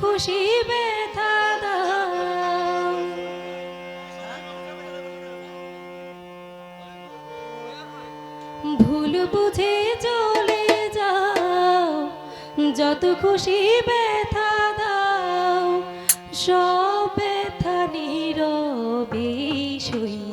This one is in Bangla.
খুশি ব্যথা ভুল বুঝে চলে যাও যত খুশি ব্যথা দাও সব ব্যথা নীরবে শুই।